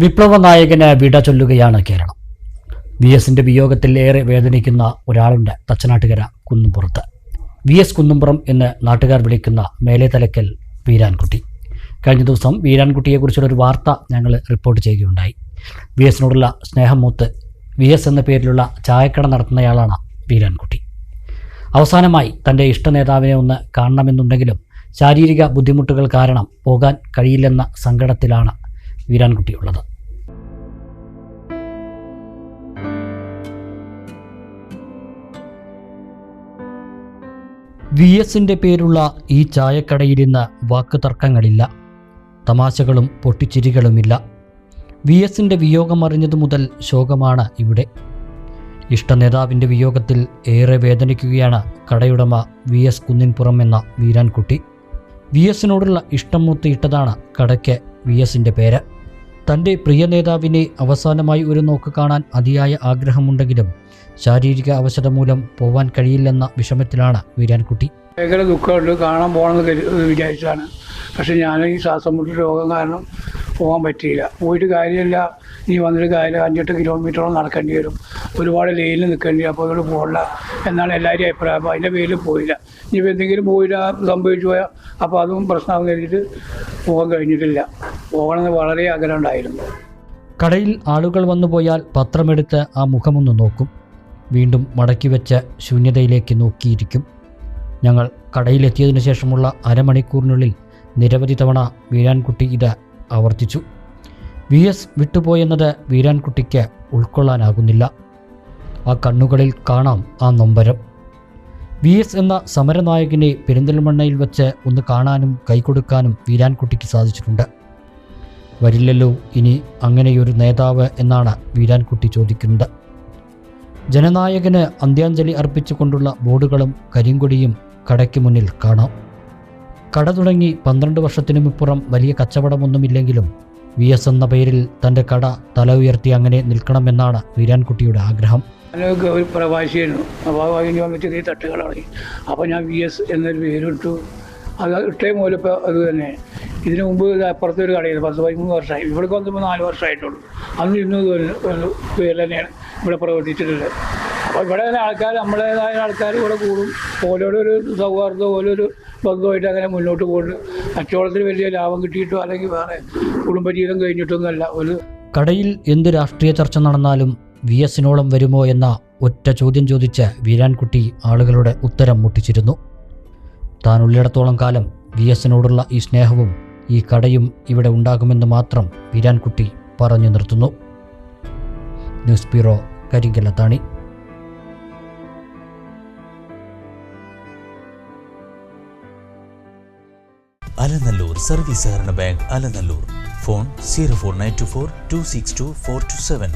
വിപ്ലവ നായകന് വിട ചൊല്ലുകയാണ് കേരളം. വി എസിന്റെ വിയോഗത്തിൽ ഏറെ വേദനിക്കുന്ന ഒരാളുണ്ട് തച്ചനാട്ടുകര കുന്നുംപുറത്ത്. വി എസ് കുന്നുംപുറം എന്ന് നാട്ടുകാർ വിളിക്കുന്ന മേലെ തലക്കൽ വീരാൻകുട്ടി. കഴിഞ്ഞ ദിവസം വീരാൻകുട്ടിയെക്കുറിച്ചുള്ള ഒരു വാർത്ത ഞങ്ങൾ റിപ്പോർട്ട് ചെയ്യുകയുണ്ടായി. വി എസിനോടുള്ള സ്നേഹം മൂത്ത് വി എസ് എന്ന പേരിലുള്ള ചായക്കട നടത്തുന്നയാളാണ് വീരാൻകുട്ടി. അവസാനമായി തന്റെ ഇഷ്ട നേതാവിനെ ഒന്ന് കാണണമെന്നുണ്ടെങ്കിലും ശാരീരിക ബുദ്ധിമുട്ടുകൾ കാരണം പോകാൻ കഴിയില്ലെന്ന സങ്കടത്തിലാണ് വീരാൻകുട്ടിയുള്ളത്. വി എസിന്റെ പേരുള്ള ഈ ചായക്കടയിലിന്ന് വാക്ക് തർക്കങ്ങളില്ല. തമാശകളും പൊട്ടിച്ചിരികളുമില്ല. വി എസിന്റെ വിയോഗം അറിഞ്ഞതു മുതൽ ശോകമാണ് ഇവിടെ. ഇഷ്ടനേതാവിന്റെ വിയോഗത്തിൽ ഏറെ വേദനിക്കുകയാണ് കടയുടമ വി എസ് കുന്നിൻപുറം എന്ന വീരാൻകുട്ടി. വി എസിനോടുള്ള ഇഷ്ടം മൂത്തിയിട്ടതാണ് കടയ്ക്ക് വി എസിന്റെ പേര്. തന്റെ പ്രിയ നേതാവിനെ അവസാനമായി ഒരു നോക്ക് കാണാൻ അതിയായ ആഗ്രഹമുണ്ടെങ്കിലും ശാരീരിക അവശത മൂലം പോവാൻ കഴിയില്ലെന്ന വിഷമത്തിലാണ് വീരാൻകുട്ടി. ഭയങ്കര ദുഃഖമുണ്ട്. കാണാൻ പോകണമെന്ന് വിചാരിച്ചതാണ്. പക്ഷെ ഞാൻ ഈ ശ്വാസം മുട്ട് രോഗം കാരണം പോകാൻ പറ്റിയില്ല. പോയിട്ട് കാര്യമില്ല. ഇനി വന്നിട്ട് കാര്യം അഞ്ചെട്ട് കിലോമീറ്ററോളം നടക്കേണ്ടി വരും. ഒരുപാട് ലൈനിൽ നിൽക്കേണ്ടി അപ്പോൾ അതുകൊണ്ട് പോകണ്ട എന്നാണ് എല്ലാവരും അഭിപ്രായം. അപ്പോൾ അതിന്റെ പേരിൽ പോയില്ല. ഇനിയിപ്പോൾ എന്തെങ്കിലും പോയില്ല സംഭവിച്ചു പോയാൽ അപ്പോൾ അതും പ്രശ്നമാകും കരുതിയിട്ട് പോകാൻ കഴിഞ്ഞിട്ടില്ല. പോകണമെന്ന് വളരെ ആഗ്രഹം ഉണ്ടായിരുന്നു കടയിൽ ആളുകൾ വന്നു പോയാൽ പത്രമെടുത്ത് ആ മുഖമൊന്ന് നോക്കും. വീണ്ടും മടക്കി വെച്ച ശൂന്യതയിലേക്ക് നോക്കിയിരിക്കും. ഞങ്ങൾ കടയിലെത്തിയതിനു ശേഷമുള്ള അരമണിക്കൂറിനുള്ളിൽ നിരവധി തവണ വീരാൻകുട്ടി ഇത് ആവർത്തിച്ചു. വി എസ് വിട്ടുപോയെന്നത് വീരാൻകുട്ടിക്ക് ഉൾക്കൊള്ളാനാകുന്നില്ല. ആ കണ്ണുകളിൽ കാണാം ആ നൊമ്പരം. വി എസ് എന്ന സമരനായകനെ പെരിന്തൽമണ്ണയിൽ വെച്ച് ഒന്ന് കാണാനും കൈകൊടുക്കാനും വീരാൻകുട്ടിക്ക് സാധിച്ചിട്ടുണ്ട്. വരില്ലല്ലോ. ഇനി അങ്ങനെയൊരു നേതാവ് എന്നാണ് വീരാൻകുട്ടി ചോദിക്കുന്നത്. ജനനായകന് അന്ത്യാഞ്ജലി അർപ്പിച്ചുകൊണ്ടുള്ള ബോർഡുകളും കരിങ്കൊടിയും കടയ്ക്ക് മുന്നിൽ കാണാം. കട തുടങ്ങി പന്ത്രണ്ട് വർഷത്തിനുമിപ്പുറം വലിയ കച്ചവടമൊന്നുമില്ലെങ്കിലും വി എസ് എന്ന പേരിൽ തന്റെ കട തല ഉയർത്തി അങ്ങനെ നിൽക്കണമെന്നാണ് വീരാൻകുട്ടിയുടെ ആഗ്രഹം. ഒരു പ്രവാസിയായിരുന്നു വന്നിട്ട് ചെറിയ തട്ടുകളാണ്. അപ്പോൾ ഞാൻ വി എസ് എന്നൊരു പേരിട്ടു. അത് ഇട്ടേ മൂലം ഇപ്പോൾ അത് തന്നെ. ഇതിനു മുമ്പ് അപ്പുറത്തെ ഒരു കടയിൽ പത്ത് പതിമൂന്ന് വർഷമായി. ഇവിടെ വന്നപ്പോൾ നാല് വർഷമായിട്ടുള്ളൂ. അന്ന് ഇരുന്നൂറ് പേര് തന്നെയാണ് ഇവിടെ പ്രവർത്തിച്ചിട്ടുള്ളത്. അപ്പോൾ ഇവിടെ തന്നെ ആൾക്കാർ നമ്മളേതായ ആൾക്കാർ ഇവിടെ കൂടും. ഓരോരോ ഒരു സൗഹാർദ്ദം ഓരോരു ബന്ധമായിട്ട് അങ്ങനെ മുന്നോട്ട് പോകുന്നു. കച്ചവടത്തിന് വലിയ ലാഭം കിട്ടിയിട്ടോ അല്ലെങ്കിൽ വേറെ കുടുംബജീവിതം കഴിഞ്ഞിട്ടൊന്നുമല്ല ഒരു കടയിൽ എന്ത് രാഷ്ട്രീയ ചർച്ച നടന്നാലും വി എസിനോളം വരുമോ എന്ന ഒറ്റ ചോദ്യം ചോദിച്ച് വീരാൻകുട്ടി ആളുകളുടെ ഉത്തരം മുട്ടിച്ചിരുന്നു. താൻ ഉള്ളിടത്തോളം കാലം വി എസിനോടുള്ള ഈ സ്നേഹവും ഈ കടയും ഇവിടെ ഉണ്ടാകുമെന്ന് മാത്രം വീരാൻകുട്ടി പറഞ്ഞു നിർത്തുന്നു. News bureau Karinkallathani Alanallur service സഹകരണ bank Alanallur. Phone zero four nine two four two six two four two seven.